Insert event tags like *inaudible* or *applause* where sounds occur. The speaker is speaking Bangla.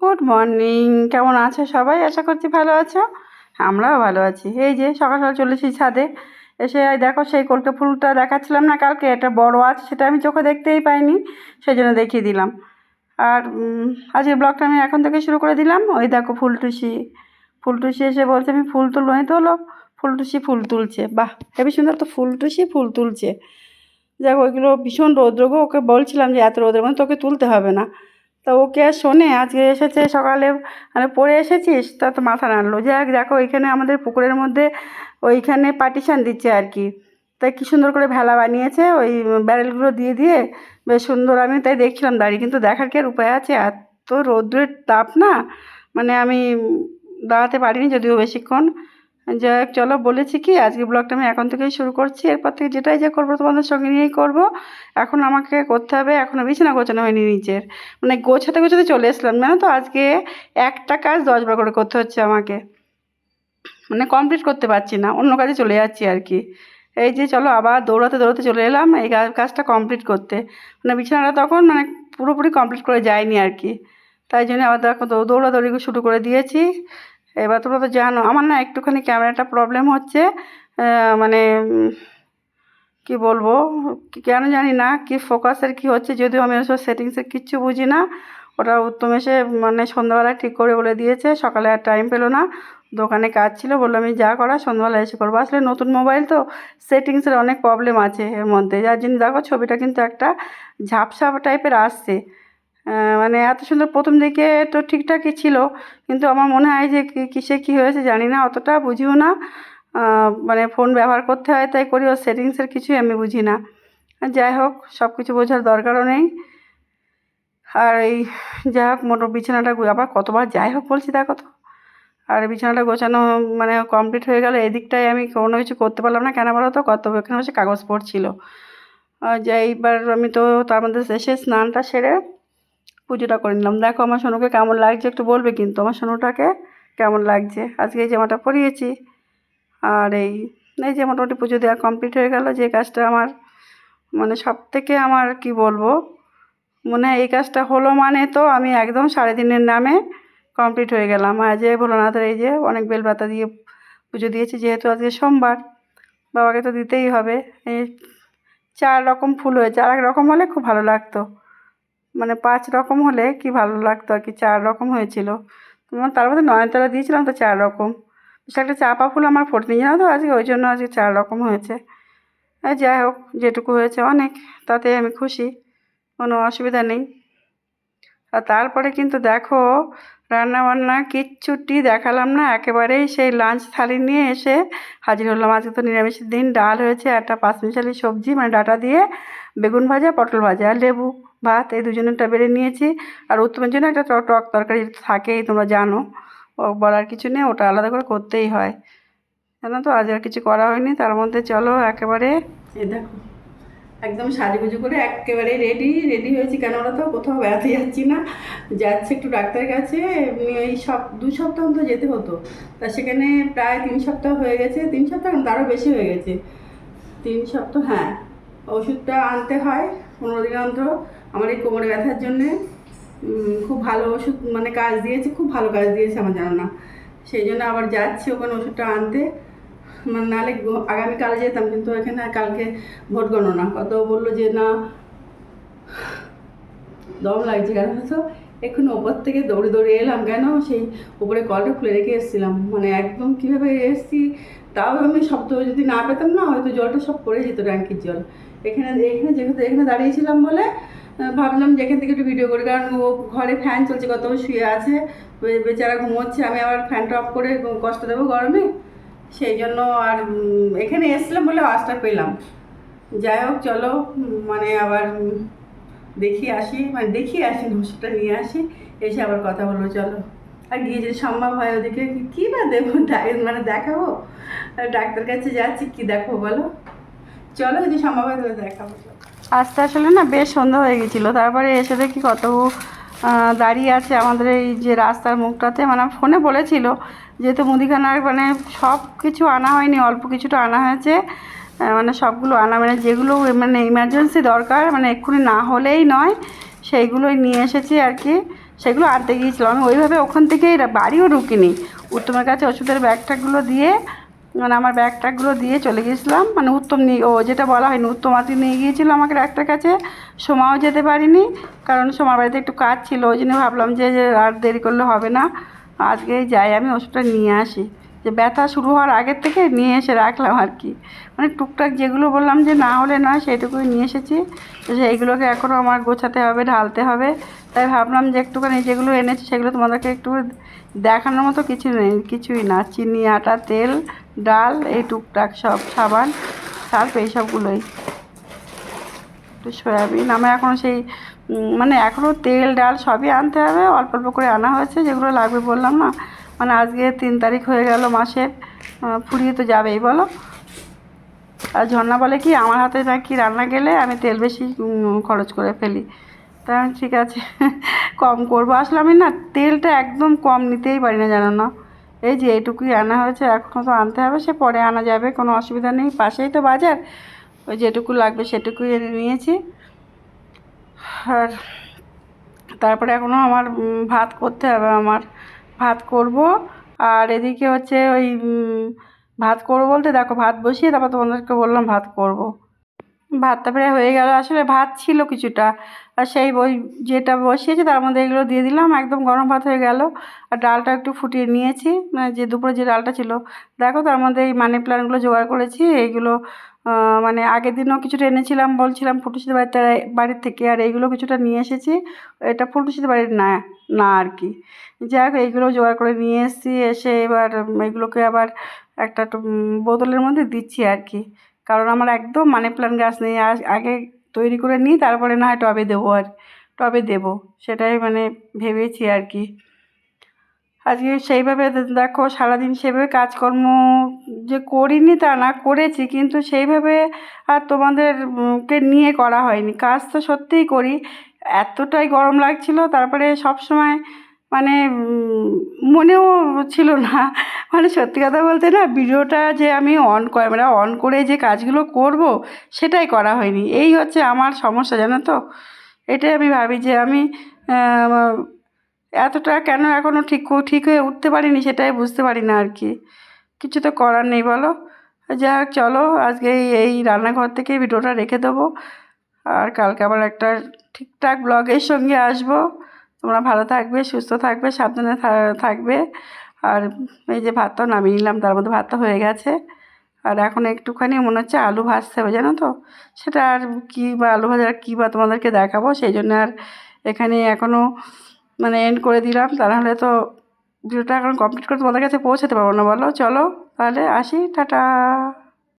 গুড মর্নিং কেমন আছো সবাই? আশা করছি ভালো আছো। আমরাও ভালো আছি। এই যে সকাল সকাল চলেছি ছাদে। এসে দেখো সেই কলকে ফুলটা দেখাচ্ছিলাম না কালকে এটা বড় আছে সেটা আমি চোখে দেখতেই পাইনি সেই জন্য দেখিয়ে দিলাম। আর উম, আজকের ব্লগটা আমি এখন থেকে শুরু করে দিলাম। ওই দেখো ফুলটুসি। ফুলটুসি এসে বলছে আমি ফুল তুলবো তো হলো? ফুলটুসি ফুল তুলছে। বাহ হেবি সুন্দর তো ফুলটুসি ফুল তুলছে। যাক ওইগুলো ভীষণ রৌদ্র গো। ওকে বলছিলাম যে এত রোদের তোকে তুলতে হবে না। তা ওকে আর শোনে, আজকে এসেছে সকালে মানে পড়ে এসেছিস? তা তো মাথা নাড়লো। যাক, দেখো ওইখানে আমাদের পুকুরের মধ্যে ওইখানে পার্টিশান দিচ্ছে আর কি। তাই কী সুন্দর করে ভেলা বানিয়েছে, ওই ব্যারেলগুলো দিয়ে দিয়ে। বেশ সুন্দর, আমি তাই দেখছিলাম দাঁড়িয়ে, কিন্তু দেখার কি আর উপায় আছে? এত রৌদ্রের তাপ না? মানে আমি দাঁড়াতে পারিনি, যদিও বেশিক্ষণ। যাই হোক, চলো বলেছি কি, আজকে ব্লগটা আমি এখন থেকেই শুরু করছি। এরপর থেকে যেটাই যা করব তোমাদের সঙ্গে নিয়েই করব। এখন আমাকে করতে হবে এখনও বিছানা গোছানো হয়নি নিচের মানে গোছাতে গোছাতে চলে এসলাম, জানো তো? আজকে একটা কাজ দশবার করে করতে হচ্ছে আমাকে। মানে কমপ্লিট করতে পারছি না, অন্য কাজে চলে যাচ্ছি আর কি। এই যে চলো, আবার দৌড়াতে দৌড়াতে চলে এলাম, এই কাজটা কমপ্লিট করতে। মানে বিছানাটা তখন মানে পুরোপুরি কমপ্লিট করে যায়নি আর কি। তাই জন্য আবার দেখো দৌড়াদৌড়ি শুরু করে দিয়েছি। এবার তোমরা তো জানো, আমার না একটুখানি ক্যামেরাটা প্রবলেম হচ্ছে মানে কি বলব, কেন জানি না, কি ফোকাসের কি হচ্ছে, যদিও আমি ওসব সেটিংসের কিচ্ছু বুঝি না। ওটা উত্তম এসে মানে সন্ধ্যাবেলা ঠিক করে বলে দিয়েছে, সকালে আর টাইম পেল না। দোকানে কাজ ছিল, বলল আমি যা করা সন্ধ্যাবেলা এসে করব। আসলে নতুন মোবাইল তো সেটিংসের অনেক প্রবলেম আছে এর মধ্যে। যার জন্য দেখো, ছবিটা কিন্তু একটা ঝাপসা টাইপের আসছে। মানে এত সুন্দর প্রথম দিকে তো ঠিকঠাকই ছিল, কিন্তু আমার মনে হয় যে কিসে কী হয়েছে জানি না, অতটা বুঝিও না। মানে ফোন ব্যবহার করতে হয়, তাই করি ওর সেটিংসের কিছুই আমি বুঝি না। যাই হোক সব কিছু বোঝার দরকারও নেই। আর এই, যাই হোক মোটর বিছানাটা আবার কতবার যাই হোক বলছি দেখো তো। আর বিছানাটা গোছানো মানে কমপ্লিট হয়ে গেল, এদিকটায় আমি কোনো কিছু করতে পারলাম না। কেন বলো তো? কত এখানে হচ্ছে কাগজ পড়ছিল। যাই এবার আমি তো তার মধ্যে এসে স্নানটা সেরে পুজোটা করে নিলাম। দেখো আমার সোনুকে কেমন লাগছে একটু বলবে কিন্তু আমার সোনুটাকে কেমন লাগছে। আজকে এই জামাটা পরিয়েছি, আর এই এই যে মোটামুটি পুজো দেওয়া কমপ্লিট হয়ে গেল যে কাজটা আমার মানে সব থেকে আমার কি বলব, মনে এই কাজটা হলো মানে তো আমি একদম সাড়ে দিনের নামে কমপ্লিট হয়ে গেলাম। যে ভোলানাথের এই যে অনেক বেলপাতা দিয়ে পুজো দিয়েছি, যেহেতু আজকে সোমবার, বাবাকে তো দিতেই হবে। এই চার রকম ফুল হয়েছে, আর এক রকম হলে খুব ভালো লাগতো। মানে পাঁচ রকম হলে কি ভালো লাগতো আর কি? চার রকম হয়েছিল। তার মধ্যে নয়নতারা দিয়েছিলাম তো চার রকম। একটা চাপা ফুল আমার ফোটেনি জানো তো আজকে? ওই জন্য আজকে চার রকম হয়েছে। আর যাই হোক, যেটুকু হয়েছে অনেক তাতে আমি খুশি। কোনো অসুবিধা নেই। আর তারপরে কিন্তু দেখো রান্না বান্না কিচ্ছুটি দেখালাম না। একেবারেই সেই লাঞ্চ থালি নিয়ে এসে হাজির হলাম। আজকে তো নিরামিষের দিন। ডাল হয়েছে, একটা পাঁচমিশালি সবজি মানে ডাটা দিয়ে বেগুন ভাজা, পটল ভাজা, আর লেবু। ভাত, এই দুজনেরটা বেড়ে নিয়েছি। আর উত্তমের জন্য একটা টক তরকারি থাকেই, তোমরা জানো। বলার কিছু নেই, ওটা আলাদা করে করতেই হয়। জানো তো, আজ আর কিছু করা হয়নি, তার মধ্যে চলো একেবারে। এই দেখো, একদম সাজুগুজু করে একেবারে রেডি রেডি হয়েছি। কেন ওরা তো, কোথাও বেড়াতে যাচ্ছি না। যাচ্ছে একটু ডাক্তারের কাছে এই সব দু সপ্তাহ তো যেতে হতো। তা সেখানে প্রায় তিন সপ্তাহ হয়ে গেছে। তিন সপ্তাহ তারও বেশি হয়ে গেছে। তিন সপ্তাহ হ্যাঁ। ওষুধটা আনতে হয়, পনেরো দিন অন্তর। আমার এই কোমরে ব্যথার জন্যে খুব ভালো ওষুধ মানে কাজ দিয়েছে, খুব ভালো কাজ দিয়েছে আমার জানা না। সেই জন্য আবার যাচ্ছি ওখানে ওষুধটা আনতে। মানে নাহলে আগামীকাল যেতাম, কিন্তু এখানে কালকে ভোট গণনা। কত বলল যে, না, দম লাগছে কেন? তো এখন ওপর থেকে দৌড়ে দৌড়ে এলাম কেন? সেই উপরে কলটা খুলে রেখে এসেছিলাম। মানে একদম কীভাবে এসেছি, তাও আমি শব্দ যদি না পেতাম না, হয়তো জলটা সব পড়ে যেত ট্যাঙ্কির জল। এখানে এখানে যেহেতু এখানে দাঁড়িয়েছিলাম বলে ভাবলাম যে এখান থেকে একটু ভিডিও করি, কারণ ও ঘরে ফ্যান চলছে, কত শুয়ে আছে বেচারা ঘুমোচ্ছে, আমি আবার ফ্যানটা অফ করে কষ্ট দেবো গরমে। সেই জন্য আর এখানে এসলাম বলে আওয়াজটা পেলাম। যাই হোক, চলো মানে আবার দেখি আসি মানে দেখি আসি ওষুধটা নিয়ে আসি, এসে আবার কথা বলব, চলো। আর গিয়ে যদি সম্ভব হয় ওদিকে, কী বা দেবো মানে দেখাবো? ডাক্তার কাছে যাচ্ছি, কি দেখো বলো? চলো যদি সম্ভব হয় তাহলে দেখাবো আসতে আসলে না বেশ সন্ধ্যা হয়ে গেছিল, তারপরে এসে দেখি কত দাঁড়িয়ে আছে আমাদের এই যে রাস্তার মুখটাতে। মানে ফোনে বলেছিল যেহেতু মুদিখানার মানে সব কিছু আনা হয়নি, অল্প কিছুটা আনা হয়েছে মানে সবগুলো আনা মানে যেগুলো মানে ইমার্জেন্সি দরকার মানে এক্ষুনি না হলেই নয়, সেইগুলোই নিয়ে এসেছি আর কি। সেগুলো আনতে গিয়েছিলাম। আমি ওইভাবে ওখান থেকেই বাড়িও ঢুকিনি। উত্তমের কাছে ওষুধের ব্যাগ ট্যাগগুলো দিয়ে মানে আমার ব্যাগ ট্যাগগুলো দিয়ে চলে গিয়েছিলাম। মানে উত্তম নিয়ে ও যেটা বলা হয়নি, উত্তম আতি নিয়ে গিয়েছিল আমাকে ডাক্তার কাছে। সোমাও যেতে পারিনি, কারণ সোমার বাড়িতে একটু কাজ ছিল, ওই জন্য ভাবলাম যে আর দেরি করলে হবে না। আজকেই যাই, আমি ওষুধটা নিয়ে আসি। যে ব্যথা শুরু হওয়ার আগের থেকে নিয়ে এসে রাখলাম আর কি। মানে টুকটাক যেগুলো বললাম যে না হলে না সেইটুকুই নিয়ে এসেছি। তো সেইগুলোকে এখনও আমার গোছাতে হবে, ঢালতে হবে। তাই ভাবলাম যে একটুখানি যেগুলো এনেছি সেগুলো তোমাদেরকে একটু দেখানোর মতো কিছু নেই, কিছুই না। চিনি, আটা, তেল, ডাল, এই টুকটাক সব সাবান, সার্ফ এইসবগুলোই একটু সয়াবিন আমার এখনও সেই মানে এখনও তেল, ডাল সবই আনতে হবে। অল্প অল্প করে আনা হয়েছে, যেগুলো লাগবে বললাম না। মানে আজকে তিন তারিখ হয়ে গেল মাসের ফুরিয়ে তো যাবেই, বলো? আর ঝর্ণা বলে কি, আমার হাতে নাকি রান্না গেলে আমি তেল বেশি খরচ করে ফেলি। তা ঠিক আছে, *laughs* কম করব। আসলে আমি না তেলটা একদম কম নিতেই পারি না, জানো না? এই যে এইটুকুই আনা হয়েছে এখনও তো আনতে হবে, সে পরে আনা যাবে, কোনো অসুবিধা নেই। পাশেই তো বাজার, ওই যেটুকু লাগবে সেটুকুই এনে নিয়েছি। আর তারপরে এখনও আমার ভাত করতে হবে আমার। ভাত করব। আর এদিকে হচ্ছে ওই ভাত করব বলতে দেখো, ভাত বসিয়ে তারপর তোমাদেরকে বললাম ভাত করব। ভাতটা প্রায় হয়ে গেল। আসলে ভাত ছিল কিছুটা। আর সেই বই যেটা বসিয়েছি তার মধ্যে এগুলো দিয়ে দিলাম, একদম গরম ভাত হয়ে গেল। আর ডালটা একটু ফুটিয়ে নিয়েছি মানে যে দুপুরে যে ডালটা ছিল। দেখো তার মধ্যে এই মানি প্ল্যান্টগুলো জোগাড় করেছি, এইগুলো মানে আগের দিনও কিছুটা এনেছিলাম, বলছিলাম ফুটুসিদের বাড়িতে, বাড়ির থেকে আর এইগুলো কিছুটা নিয়ে এসেছি। এটা ফুটুসিদের বাড়ির না না আর কি। যাই হোক এইগুলো জোগাড় করে নিয়ে এসেছি, এসে এবার এগুলোকে আবার একটা বোতলের মধ্যে দিচ্ছি আর কি। কারণ আমার একদম মানি প্ল্যান্ট গাছ নেই। আগে তৈরি করে নিই, তারপরে না হয় টবে দেবো আর, টবে দেবো। সেটাই মানে ভেবেছি আর কি। আজকে সেইভাবে দেখো সারাদিন সেভাবে কাজকর্ম যে করিনি তা না, করেছি কিন্তু সেইভাবে আর তোমাদেরকে নিয়ে করা হয়নি। কাজ তো সত্যিই করি। এতটাই গরম লাগছিল, তারপরে সব সময় মানে মনেও ছিল না। মানে সত্যি কথা বলতে না, ভিডিওটা যে আমি অন ক্যামেরা অন করে যে কাজগুলো করব, সেটাই করা হয়নি। এই হচ্ছে আমার সমস্যা, জানো তো? এটাই আমি ভাবি যে আমি এতটা কেন এখনও ঠিক ঠিক হয়ে উঠতে পারিনি সেটাই বুঝতে পারি না আর কি। কিছু তো করার নেই, বলো? যাই হোক চলো, আজকে এই- রান্নাঘর থেকে ভিডিওটা রেখে দেবো। আর কালকে আবার একটা ঠিকঠাক ব্লগের সঙ্গে আসব। তোমরা ভালো থাকবে, সুস্থ থাকবে, সাবধানে থাকবে। আর এই যে ভাতটা নামিয়ে নিলাম, তার মধ্যে ভাতটা হয়ে গেছে। আর এখন একটুখানি মনে হচ্ছে আলু ভাজতে হবে, জানো তো? সেটা আর কী বা আলু ভাজা কী বা তোমাদেরকে দেখাবো, সেই জন্য আর এখানে এখনও মানে এন্ড করে দিলাম। তা নাহলে তো ভিডিওটা এখন কমপ্লিট করে তোমাদের কাছে পৌঁছাতে পারব না, বলো? চলো, তাহলে আসি, টাটা।